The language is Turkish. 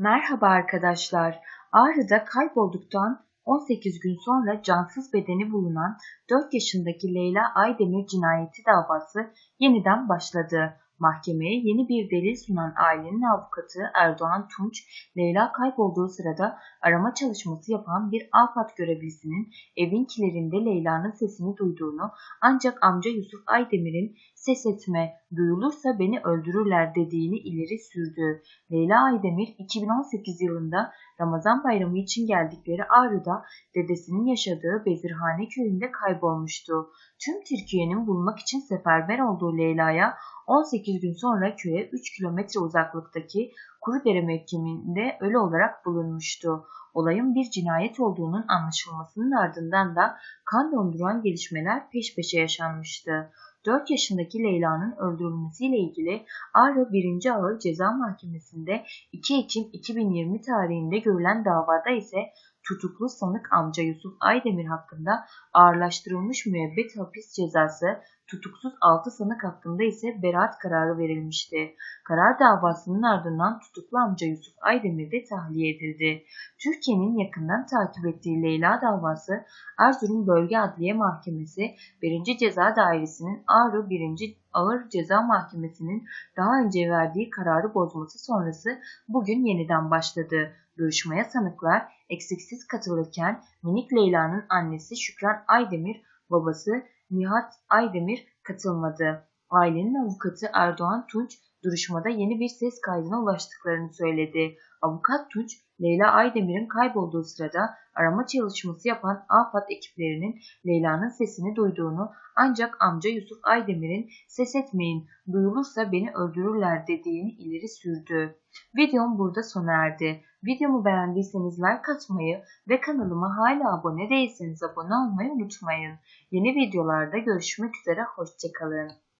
Merhaba arkadaşlar. Ağrı'da kaybolduktan 18 gün sonra cansız bedeni bulunan 4 yaşındaki Leyla Aydemir cinayeti davası yeniden başladı. Mahkemeye yeni bir delil sunan ailenin avukatı Erdoğan Tunç, Leyla kaybolduğu sırada arama çalışması yapan bir AFAD görevlisinin evin kilerinde Leyla'nın sesini duyduğunu ancak amca Yusuf Aydemir'in ses etme, duyulursa beni öldürürler dediğini ileri sürdü. Leyla Aydemir 2018 yılında Ramazan bayramı için geldikleri Ağrı'da dedesinin yaşadığı Bezirhane köyünde kaybolmuştu. Tüm Türkiye'nin bulmak için seferber olduğu Leyla'ya 18 gün sonra köye 3 kilometre uzaklıktaki Kurudere mevkiminde ölü olarak bulunmuştu. Olayın bir cinayet olduğunun anlaşılmasının ardından da kan donduran gelişmeler peş peşe yaşanmıştı. 4 yaşındaki Leyla'nın öldürülmesiyle ilgili Ağrı 1. Ağır Ceza Mahkemesi'nde 2 Ekim 2020 tarihinde görülen davada ise tutuklu sanık amca Yusuf Aydemir hakkında ağırlaştırılmış müebbet hapis cezası, tutuksuz 6 sanık hakkında ise beraat kararı verilmişti. Karar davasının ardından tutuklu amca Yusuf Aydemir de tahliye edildi. Türkiye'nin yakından takip ettiği Leyla davası Erzurum Bölge Adliye Mahkemesi 1. Ceza Dairesi'nin Ağrı 1. Ağır Ceza Mahkemesi'nin daha önce verdiği kararı bozması sonrası bugün yeniden başladı. Görüşmeye sanıklar eksiksiz katılırken Minik Leyla'nın annesi Şükran Aydemir, babası Nihat Aydemir katılmadı. Ailenin avukatı Erdoğan Tunç duruşmada yeni bir ses kaydına ulaştıklarını söyledi. Avukat Tunç, Leyla Aydemir'in kaybolduğu sırada arama çalışması yapan AFAD ekiplerinin Leyla'nın sesini duyduğunu ancak amca Yusuf Aydemir'in ses etmeyin duyulursa beni öldürürler dediğini ileri sürdü. Videom burada sona erdi. Videomu beğendiyseniz like atmayı ve kanalıma hala abone değilseniz abone olmayı unutmayın. Yeni videolarda görüşmek üzere, hoşçakalın.